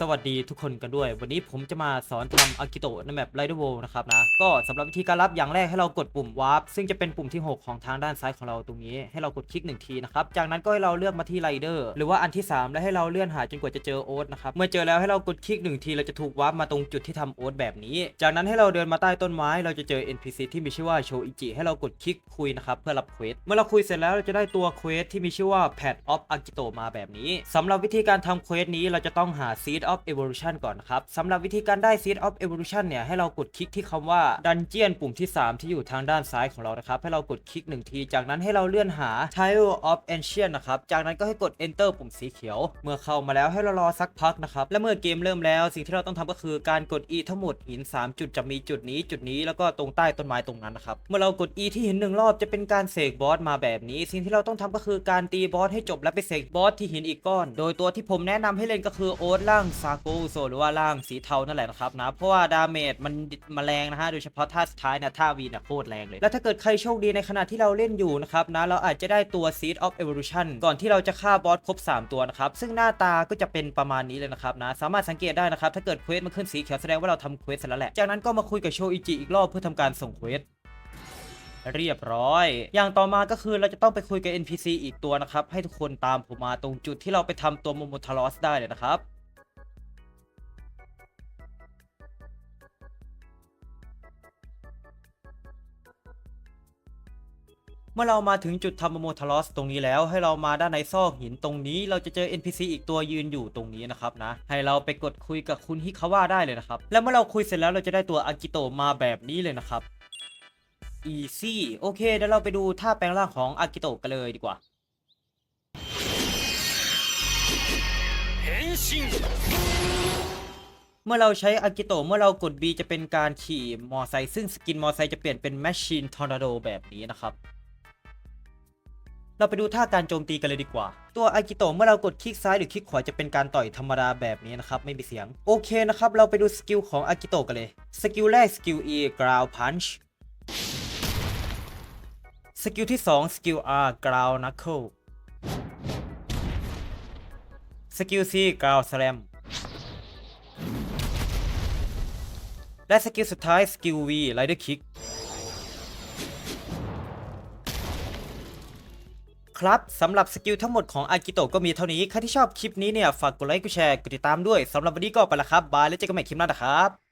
สวัสดีทุกคนกันด้วย วันนี้ผมจะมาสอนทำอากิโตะในแมปไรเดอร์โวนะครับนะ ก็สำหรับวิธีการรับอย่างแรกให้เรากดปุ่มวาร์ปซึ่งจะเป็นปุ่มที่ 6 ของทางด้านซ้ายของเราตรงนี้ ให้เรากดคลิกหนึ่งทีนะครับ จากนั้นก็ให้เราเลือกมาที่ไรเดอร์หรือว่าอันที่ 3 แล้วให้เราเลื่อนหาจนกว่าจะเจอโอ๊ตนะครับ เมื่อเจอแล้วให้เรากดคลิกหนึ่งทีเราจะถูกวาร์ปมาตรงจุดที่ทำโอ๊ตแบบนี้ จากนั้นให้เราเดินมาใต้ต้นไม้เราจะเจอ NPC ที่มีชื่อว่าโชอิจิให้เรากดคลิกคุยนะครับเพื่อรับเควสเมื่อเราคุยเสร็จแล้วเราจะได้ตัวเควสที่มีชื่อว่า Pad of Agito มาแบบนี้สำหรับวิธีการทำเควสนี้เราจะต้องหา Seed of Evolution ก่อนนะครับสำหรับวิธีการได้ Seed of Evolution เนี่ยให้เรากดคลิกที่คำว่า Dungeon ปุ่มที่ 3 ที่อยู่ทางด้านซ้ายของเรานะครับ ให้เรากดคลิกหนึ่งที จากนั้นให้เราเลื่อนหา Tile of Ancient นะครับ จากนั้นก็ให้กด Enter ปุ่มสีเขียว เมื่อเข้ามาแล้วให้เรารอสักพักนะครับ และเมื่อเกมเริ่มแล้วสิ่งที่เราต้องทำก็คือการกด E ทั้งหมดหิน 3 จุดจะมีจุดนี้จุดนี้แล้วก็ตรงใต้ต้นไม้ตรงนั้นนะครับ เมื่อเรากด E ที่หินหนึ่งรอบจะเป็นการเสกบอสมาแบบนี้ สิ่งที่เราต้องทำก็คือการตีบอสให้จบและไปเสกบอสที่หินอีกก้อน โดยตัวที่ผมแนะนำให้เล่นก็คือโอ๊ตล่างซาโกโซหรือว่าล่างสีเทานั่นแหละนะครับนะเพราะว่าดาเมจมันมาแรงนะฮะโดยเฉพาะท่าสุดท้ายเนี่ยท่าวีนี่ยโคตรแรงเลย แล้วถ้าเกิดใครโชคดีในขณะที่เราเล่นอยู่นะครับนะเราอาจจะได้ตัว Seed of Evolution ก่อนที่เราจะฆ่าบอสครบ 3 ตัวนะครับซึ่งหน้าตาก็จะเป็นประมาณนี้เลยนะครับนะสามารถสังเกตได้นะครับถ้าเกิดเควสมันขึ้นสีเขียวแสดงว่าเราทำเควสเสร็จแล้วแหละจากนั้นก็มาคุยกับโชอิจิอีกรอบเพื่อทำการส่งเควสเรียบร้อย อย่างต่อมาก็คือเราจะต้องไปคุยกับ NPC อีกตัวนะครับ ให้ทุกคนตามผมมาตรงจุดที่เราไปทำตัวโมโมทารอสได้เลยนะครับ เมื่อเรามาถึงจุดทำโมทารอสตรงนี้แล้ว ให้เรามาด้านในซอกหินตรงนี้ เราจะเจอ NPC อีกตัวยืนอยู่ตรงนี้นะครับนะ ให้เราไปกดคุยกับคุณฮิคาวะได้เลยนะครับ แล้วเมื่อเราคุยเสร็จแล้วเราจะได้ตัวอากิโตะมาแบบนี้เลยนะครับ easy โอเคเดี๋ยวเราไปดูท่าแปลงร่างของอากิโตะกันเลยดีกว่าเมื่อเราใช้อากิโตะเมื่อเรากด B จะเป็นการขี่มอไซค์ซึ่งสกินมอไซค์จะเปลี่ยนเป็น Machine Tornado แบบนี้นะครับ เราไปดูท่าการโจมตีกันเลยดีกว่า ตัวอากิโตะเมื่อเรากดคลิกซ้ายหรือคลิกขวาจะเป็นการต่อยธรรมดาแบบนี้นะครับ ไม่มีเสียง โอเคนะครับ เราไปดูสกิลของอากิโตะกันเลย สกิลแรกสกิล E ground punch สกิลที่ 2 สกิล R ground knuckle สกิล C ground slam และสกิลสุดท้ายสกิล V Rider Kick ครับสำหรับสกิลทั้งหมดของอากิโตะก็มีเท่านี้ ใครที่ชอบคลิปนี้เนี่ย ฝากกดไลค์กดแชร์กดติดตามด้วยสำหรับวันนี้ก็ไปละครับ บายแล้วเจอกันใหม่คลิปหน้านะครับ